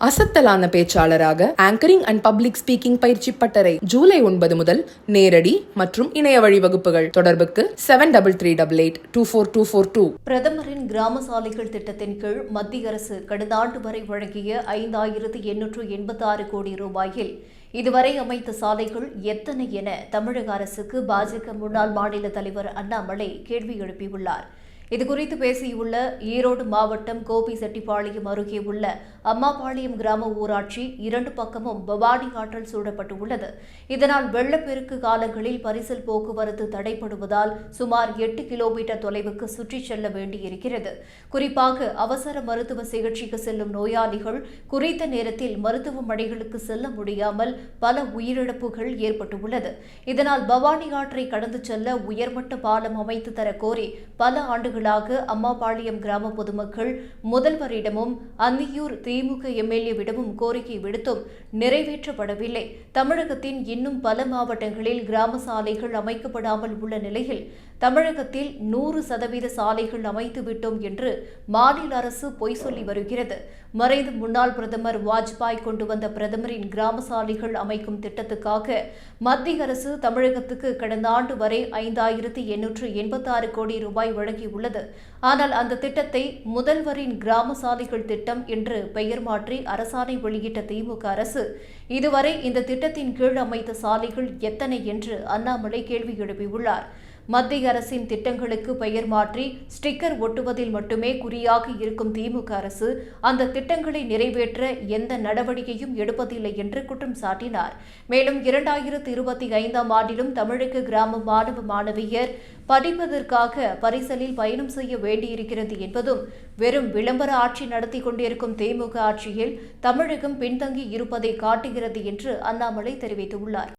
அசத்தலான பேச்சாளராக anchoring and public speaking பயிற்சி பட்டறை ஜூலை ஒன்பது முதல் நேரடி மற்றும் இணைய வழி வகுப்புகள் தொடர்புக்கு seven double three double eight two four two four two பிரதமரின் கிராம சாலைகள் திட்டத்தின் கீழ் மத்திய அரசு கடந்த ஆண்டு வரை வழங்கிய ஐந்தாயிரத்து எண்ணூற்று எண்பத்தாறு கோடி ரூபாயில் இதுவரை அமைத்த சாலைகள் எத்தனை என தமிழக அரசுக்கு பாஜக முன்னாள் மாநில தலைவர் அண்ணாமலை கேள்வி எழுப்பியுள்ளார். இதுகுறித்து பேசியுள்ள ஈரோடு மாவட்டம் கோபி செட்டிப்பாளையம் அருகே உள்ள அம்மாபாளையம் கிராம ஊராட்சி இரண்டு பக்கமும் பவானி ஆற்றல் சூழப்பட்டுள்ளது. இதனால் வெள்ளப்பெருக்கு காலங்களில் பரிசல் போக்குவரத்து தடைப்படுவதால் சுமார் எட்டு கிலோமீட்டர் தொலைவுக்கு சுற்றிச் செல்ல வேண்டியிருக்கிறது. குறிப்பாக அவசர மருத்துவ சிகிச்சைக்கு செல்லும் நோயாளிகள் குறித்த நேரத்தில் மருத்துவமனைகளுக்கு செல்ல முடியாமல் பல உயிரிழப்புகள் ஏற்பட்டுள்ளது. இதனால் பவானி ஆற்றை கடந்து செல்ல உயர்மட்ட பாலம் அமைத்து தர கோரி பல ஆண்டுகள் ஆண்டுகளாக அம்மாபாளையம் கிராம பொதுமக்கள் முதல்வரிடமும் அந்தியூர் திமுக எம்எல்ஏவிடமும் கோரிக்கை விடுத்தும் நிறைவேற்றப்படவில்லை. தமிழகத்தின் இன்னும் பல மாவட்டங்களில் கிராம சாலைகள் அமைக்கப்படாமல் உள்ள நிலையில் தமிழகத்தில் நூறு சதவீத சாலைகள் அமைத்து விட்டோம் என்று மாநில அரசு பொய் சொல்லி வருகிறது. மறைந்த முன்னாள் பிரதமர் வாஜ்பாய் கொண்டு வந்த பிரதமரின் கிராம சாலைகள் அமைக்கும் திட்டத்துக்காக மத்திய அரசு தமிழகத்துக்கு கடந்த ஆண்டு வரை ஐந்தாயிரத்தி எண்ணூற்று எண்பத்தாறு கோடி ரூபாய் வழங்கியுள்ளது. ஆனால் அந்த திட்டத்தை முதல்வரின் கிராம சாலைகள் திட்டம் என்று பெயர் மாற்றி அரசாணை வெளியிட்ட திமுக அரசு இதுவரை இந்த திட்டத்தின் கீழ் அமைத்த சாலைகள் எத்தனை என்று அண்ணாமலை கேள்வி எழுப்பியுள்ளார். மத்திய அரசின் திட்டங்களுக்கு பெயர் மாற்றி ஸ்டிக்கர் ஒட்டுவதில் மட்டுமே குறியாக இருக்கும் திமுக அரசு அந்த திட்டங்களை நிறைவேற்ற எந்த நடவடிக்கையும் எடுப்பதில்லை என்று குற்றம் சாட்டினார். மேலும் இரண்டாயிரத்து இருபத்தி ஐந்தாம் ஆண்டிலும் தமிழக கிராம மாணவ மாணவியர் படிப்பதற்காக பரிசலில் பயணம் செய்ய வேண்டியிருக்கிறது என்பதும் வெறும் விளம்பர ஆட்சி நடத்தி கொண்டிருக்கும் திமுக ஆட்சியில் தமிழகம் பின்தங்கி இருப்பதை காட்டுகிறது என்று அண்ணாமலை தெரிவித்துள்ளார்.